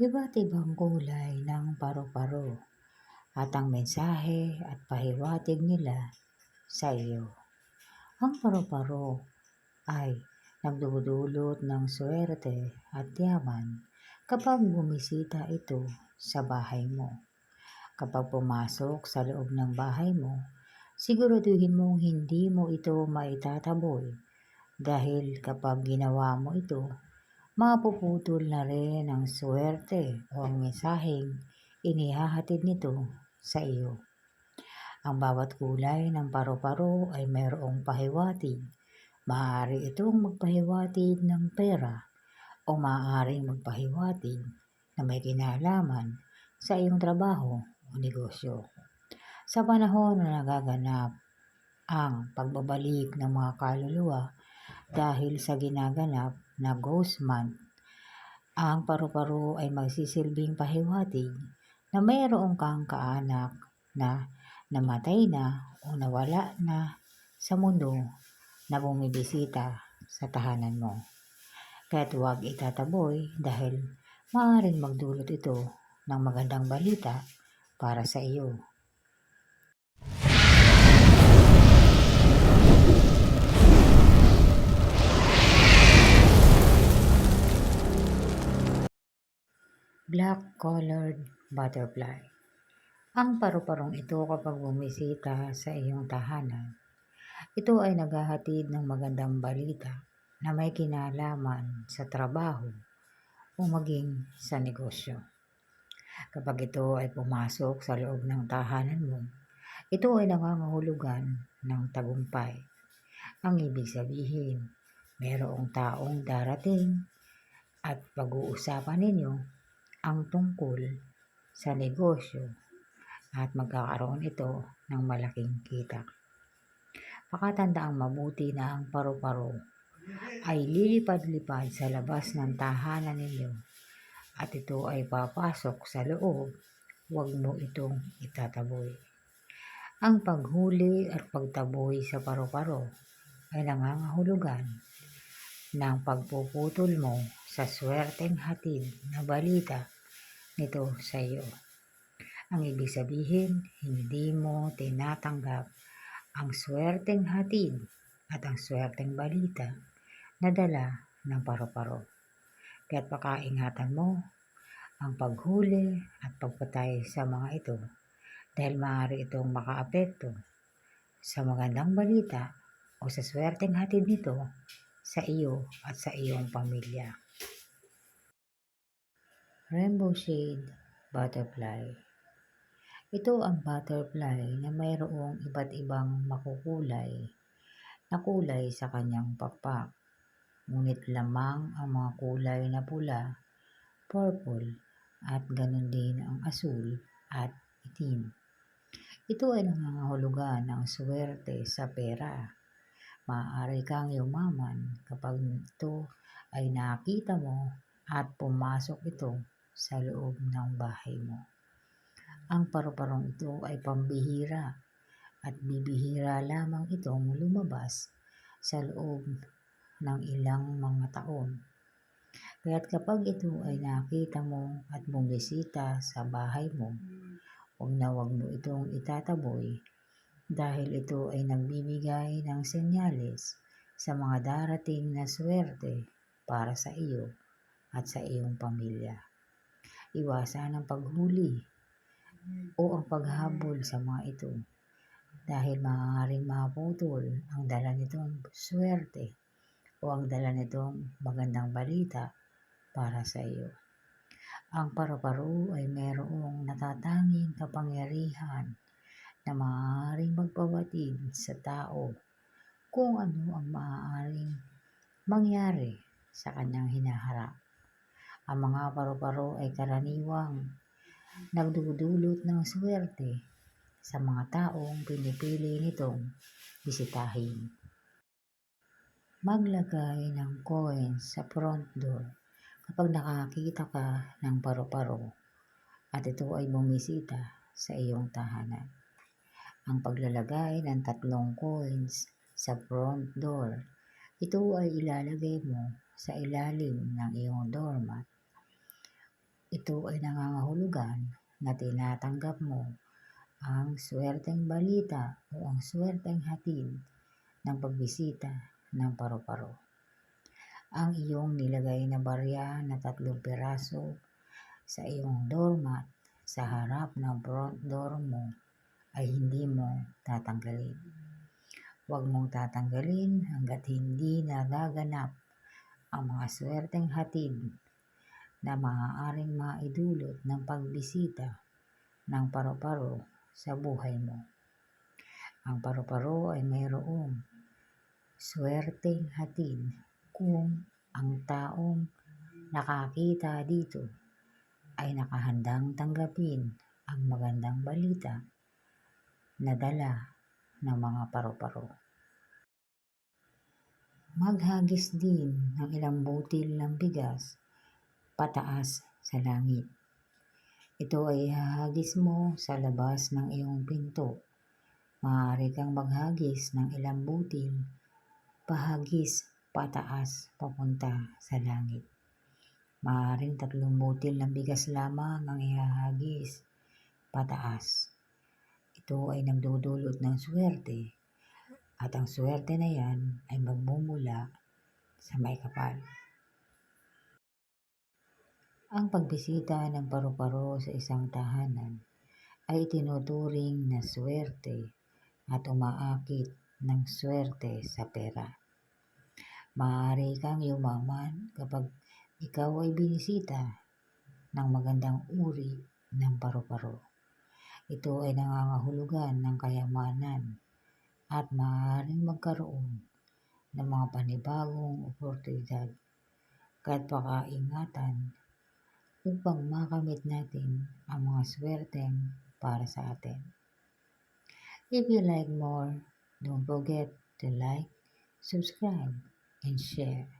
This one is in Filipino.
Iba't ibang kulay ng paru-paro at ang mensahe at pahiwatig nila sa iyo. Ang paru-paro ay nagdudulot ng swerte at yaman kapag bumisita ito sa bahay mo. Kapag pumasok sa loob ng bahay mo, siguraduhin mong hindi mo ito maitataboy dahil kapag ginawa mo ito, mapuputol na rin ang swerte o ang mensaheng inihahatid nito sa iyo. Ang bawat kulay ng paru-paro ay mayroong pahiwatig. Maaari itong magpahiwatig ng pera o maaaring magpahiwatig na may kinalaman sa iyong trabaho o negosyo. Sa panahon na nagaganap ang pagbabalik ng mga kaluluwa dahil sa ginaganap na ghost month, ang paru-paro ay magsisilbing pahiwatig na mayroong kang kaanak na namatay na o nawala na sa mundo na bumibisita sa tahanan mo. Kaya't huwag itataboy dahil maaaring magdulot ito ng magandang balita para sa iyo. Black-colored butterfly. Ang paru-parong ito kapag bumisita sa iyong tahanan, ito ay naghahatid ng magandang balita na may kinalaman sa trabaho o maging sa negosyo. Kapag ito ay pumasok sa loob ng tahanan mo, ito ay nangangahulugan ng tagumpay. Ang ibig sabihin, mayroong taong darating at pag-uusapan ninyo ang tungkol sa negosyo at magkakaroon ito ng malaking kita. Pakatandaang mabuti na ang paru-paro ay lilipad-lipad sa labas ng tahanan ninyo at ito ay papasok sa loob, huwag mo itong itataboy. Ang paghuli at pagtaboy sa paru-paro ay nangangahulugan ng pagpuputol mo sa swerteng hatid na balita nito sa iyo. Ang ibig sabihin, hindi mo tinatanggap ang swerteng hatid at ang swerteng balita na dala ng paru-paro. Kaya't pakaingatan mo ang paghuli at pagpatay sa mga ito dahil maaari itong makaapekto sa magandang balita o sa swerteng hatid nito sa iyo at sa iyong pamilya. Rainbow Shade Butterfly Ito ang butterfly na mayroong iba't ibang makukulay na kulay sa kanyang pakpak. Ngunit lamang ang mga kulay na pula, purple, at ganun din ang asul at itim. Ito ay nangangahulugan ng swerte sa pera. Maaari kang yumaman kapag ito ay nakita mo at pumasok ito sa loob ng bahay mo. Ang paru-parong ito ay pambihira at bibihira lamang itong lumabas sa loob ng ilang mga taon. Kaya't kapag ito ay nakita mo at bumisita sa bahay mo, huwag na huwag mo itong itataboy dahil ito ay nagbibigay ng senyales sa mga darating na swerte para sa iyo at sa iyong pamilya. Iwasan ang paghuli o ang paghabol sa mga ito dahil maaaring maputol ang dala nitong swerte o ang dala nitong magandang balita para sa iyo. Ang paru-paro ay mayroong natatanging kapangyarihan na maaaring magpawatid sa tao kung ano ang maaaring mangyari sa kanyang hinaharap. Ang mga paru-paro ay karaniwang nagdudulot ng swerte sa mga taong pinipili nitong bisitahin. Maglagay ng coins sa front door kapag nakakita ka ng paru-paro at ito ay bumisita sa iyong tahanan. Ang paglalagay ng tatlong coins sa front door, ito ay ilalagay mo sa ilalim ng iyong doormat. Ito ay nangangahulugan na tinatanggap mo ang swerteng balita o ang swerteng hatid ng pagbisita ng paru-paro. Ang iyong nilagay na barya na tatlong piraso sa iyong doormat sa harap ng front door mo ay hindi mo tatanggalin. Huwag mong tatanggalin hanggat hindi nagaganap ang mga swerteng hatid na maaaring maidulot ng pagbisita ng paru-paro sa buhay mo. Ang paru-paro ay mayroong swerteng hatid kung ang taong nakakita dito ay nakahandang tanggapin ang magandang balita na dala ng mga paru-paro. Maghagis din ng ilang butil ng bigas pataas sa langit. Ito ay ihahagis mo sa labas ng iyong pinto. Maaari kang maghagis ng ilang butil pahagis pataas papunta sa langit. Maaaring tatlong butil ng bigas lamang ang ihahagis pataas. Ito ay nagdudulot ng swerte at ang swerte na yan ay magmumula sa may kapal. Ang pagbisita ng paru-paro sa isang tahanan ay itinuturing na swerte at umaakit ng swerte sa pera. Maaari kang yumaman kapag ikaw ay binisita ng magandang uri ng paru-paro. Ito ay nangangahulugan ng kayamanan at maaaring magkaroon ng mga panibagong oportunidad kahit pakaingatan upang makamit natin ang mga swerteng para sa atin. If you like more, don't forget to like, subscribe, and share.